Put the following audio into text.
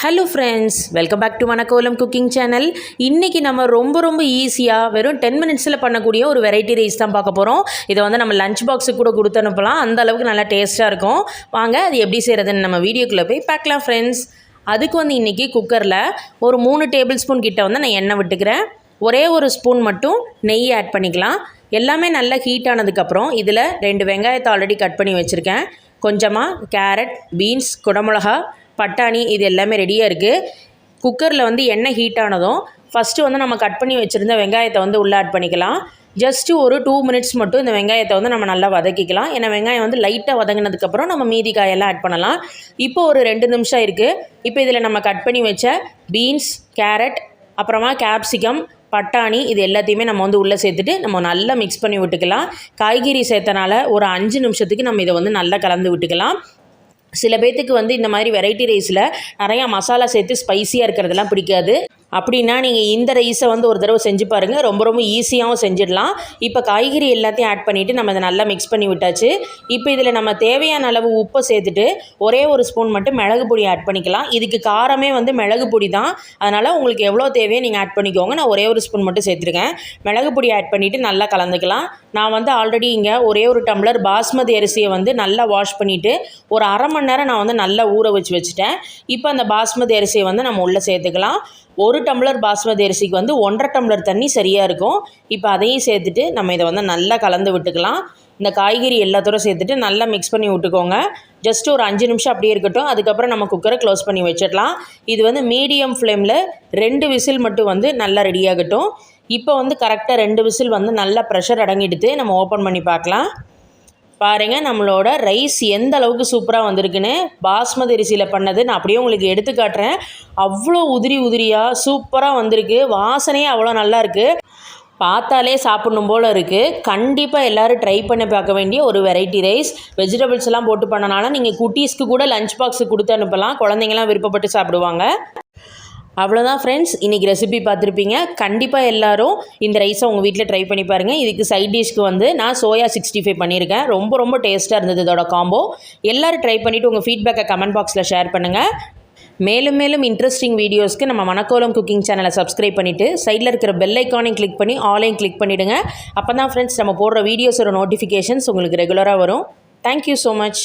Hello friends welcome back to Manakkolam cooking channel இன்றைக்கி நம்ம ரொம்ப ரொம்ப ஈஸியாக வெறும் டென் மினிட்ஸில் பண்ணக்கூடிய ஒரு வெரைட்டி ரைஸ் தான் பார்க்க போகிறோம் இதை வந்து நம்ம லஞ்ச் பாக்ஸுக்கு கூட கொடுத்து அனுப்பலாம். அந்த அளவுக்கு நல்லா டேஸ்ட்டாக இருக்கும். வாங்க அது எப்படி செய்கிறதுன்னு நம்ம வீடியோக்குள்ளே போய் பார்க்கலாம் ஃப்ரெண்ட்ஸ் அதுக்கு வந்து இன்றைக்கி குக்கரில் ஒரு மூணு டேபிள் ஸ்பூன் கிட்டே வந்து நான் எண்ணெய் விட்டுக்கிறேன். ஒரே ஒரு ஸ்பூன் மட்டும் நெய் ஆட் பண்ணிக்கலாம். எல்லாமே நல்லா ஹீட் ஆனதுக்கப்புறம் இதில் ரெண்டு வெங்காயத்தை ஆல்ரெடி கட் பண்ணி வச்சுருக்கேன். கொஞ்சமாக கேரட் பீன்ஸ் குடமிளகா பட்டாணி இது எல்லாமே ரெடியாக இருக்குது குக்கரில் வந்து எண்ணெய் ஹீட் ஆனதும் ஃபஸ்ட்டு வந்து நம்ம கட் பண்ணி வச்சுருந்த வெங்காயத்தை வந்து உள்ளே ஆட் பண்ணிக்கலாம். ஜஸ்ட்டு ஒரு டூ மினிட்ஸ் மட்டும் இந்த வெங்காயத்தை வந்து நம்ம நல்லா வதக்கிக்கலாம். ஏன்னா வெங்காயம் வந்து லைட்டாக வதங்கினதுக்கப்புறம் நம்ம மீதி காயெல்லாம் ஆட் பண்ணலாம். இப்போ ஒரு ரெண்டு நிமிஷம் இருக்குது இப்போ இதில் நம்ம கட் பண்ணி வச்ச பீன்ஸ் கேரட் அப்புறமா கேப்சிகம் பட்டாணி இது எல்லாத்தையுமே நம்ம வந்து உள்ளே சேர்த்துட்டு நம்ம நல்லா மிக்ஸ் பண்ணி விட்டுக்கலாம். காய்கறி சேர்த்தனால ஒரு அஞ்சு நிமிஷத்துக்கு நம்ம இதை வந்து நல்லா கலந்து விட்டுக்கலாம். சில பேர்த்துக்கு வந்து இந்த மாதிரி வெரைட்டி ரைஸில் நிறையா மசாலா சேர்த்து ஸ்பைசியாக இருக்கிறதெல்லாம் பிடிக்காது. அப்படின்னா நீங்கள் இந்த ரைஸை வந்து ஒரு தடவை செஞ்சு பாருங்கள் ரொம்ப ரொம்ப ஈஸியாகவும் செஞ்சிடலாம். இப்போ காய்கறி எல்லாத்தையும் ஆட் பண்ணிவிட்டு நம்ம இதை நல்லா மிக்ஸ் பண்ணி விட்டாச்சு. இப்போ இதில் நம்ம தேவையான அளவு உப்பை சேர்த்துட்டு ஒரே ஒரு ஸ்பூன் மட்டும் மிளகு பொடி ஆட் பண்ணிக்கலாம். இதுக்கு காரமே வந்து மிளகு பொடி தான். அதனால் உங்களுக்கு எவ்வளோ தேவையோ நீங்கள் ஆட் பண்ணிக்கோங்க. நான் ஒரே ஒரு ஸ்பூன் மட்டும் சேர்த்துருக்கேன். மிளகு பொடி ஆட் பண்ணிவிட்டு நல்லா கலந்துக்கலாம். நான் வந்து ஆல்ரெடி இங்கே ஒரே ஒரு டம்ளர் பாஸ்மதி அரிசியை வந்து நல்லா வாஷ் பண்ணிவிட்டு ஒரு அரை மணி நேரம் நான் வந்து நல்லா ஊற வச்சு வச்சுட்டேன். இப்போ அந்த பாஸ்மதி அரிசியை வந்து நம்ம உள்ளே சேர்த்துக்கலாம். ஒரு டம்ளர் பாஸ்மதி அரிசிக்கு வந்து ஒன்றரை டம்ளர் தண்ணி சரியாக இருக்கும். இப்போ அதையும் சேர்த்துட்டு நம்ம இதை வந்து நல்லா கலந்து விட்டுக்கலாம். இந்த காய்கறி எல்லாத்தோட சேர்த்துட்டு நல்லா மிக்ஸ் பண்ணி விட்டுக்கோங்க. ஜஸ்ட் ஒரு அஞ்சு நிமிஷம் அப்படியே இருக்கட்டும். அதுக்கப்புறம் நம்ம குக்கரை க்ளோஸ் பண்ணி வச்சிடலாம். இது வந்து மீடியம் ஃப்ளேமில் ரெண்டு விசில் மட்டும் வந்து நல்லா ரெடியாகட்டும் இப்போ வந்து கரெக்டாக ரெண்டு விசில் வந்து நல்லா ப்ரெஷர் அடங்கிடுத்து நம்ம ஓப்பன் பண்ணி பார்க்கலாம். பாருங்கள் நம்மளோட ரைஸ் எந்த அளவுக்கு சூப்பராக வந்திருக்குன்னு பாஸ்மதி அரிசியில் பண்ணது. நான் அப்படியே உங்களுக்கு எடுத்து காட்டுறேன். அவ்வளோ உதிரி உதிரியாக சூப்பராக வந்திருக்கு. வாசனையே அவ்வளோ நல்லா இருக்குது பார்த்தாலே சாப்பிடணும் போல் இருக்குது கண்டிப்பாக எல்லோரும் ட்ரை பண்ணி பார்க்க வேண்டிய ஒரு வெரைட்டி ரைஸ் வெஜிடபிள்ஸ் எல்லாம் போட்டு பண்ணனால நீங்கள் குட்டீஸ்க்கு கூட லஞ்ச் பாக்ஸுக்கு கொடுத்து அனுப்பலாம். குழந்தைங்களாம் விருப்பப்பட்டு சாப்பிடுவாங்க. அவ்வளோதான் ஃப்ரெண்ட்ஸ் இன்றைக்கி ரெசிபி பார்த்துருப்பீங்க. கண்டிப்பாக எல்லோரும் இந்த ரைஸை உங்கள் வீட்டில் ட்ரை பண்ணி பாருங்கள் இதுக்கு சைட் டிஷ்க்கு வந்து நான் சோயா சிக்ஸ்டி ஃபைவ் பண்ணியிருக்கேன். ரொம்ப ரொம்ப டேஸ்ட்டாக இருந்தது இதோட காம்போ எல்லோரும் ட்ரை பண்ணிவிட்டு உங்கள் ஃபீட்பேக்கை கமெண்ட் பாக்ஸில் ஷேர் பண்ணுங்கள் மேலும் மேலும் இன்ட்ரெஸ்டிங் வீடியோஸ்க்கு நம்ம மணக்கோலம் குக்கிங் சேனலை சப்ஸ்கிரைப் பண்ணிவிட்டு சைடில் இருக்கிற பெல் ஐக்கானையும் கிளிக் பண்ணி ஆலையும் கிளிக் பண்ணிவிடுங்க அப்போ தான் ஃப்ரெண்ட்ஸ் நம்ம போடுற வீடியோஸோட நோட்டிஃபிகேஷன்ஸ் உங்களுக்கு ரெகுலராக வரும். Thank you so much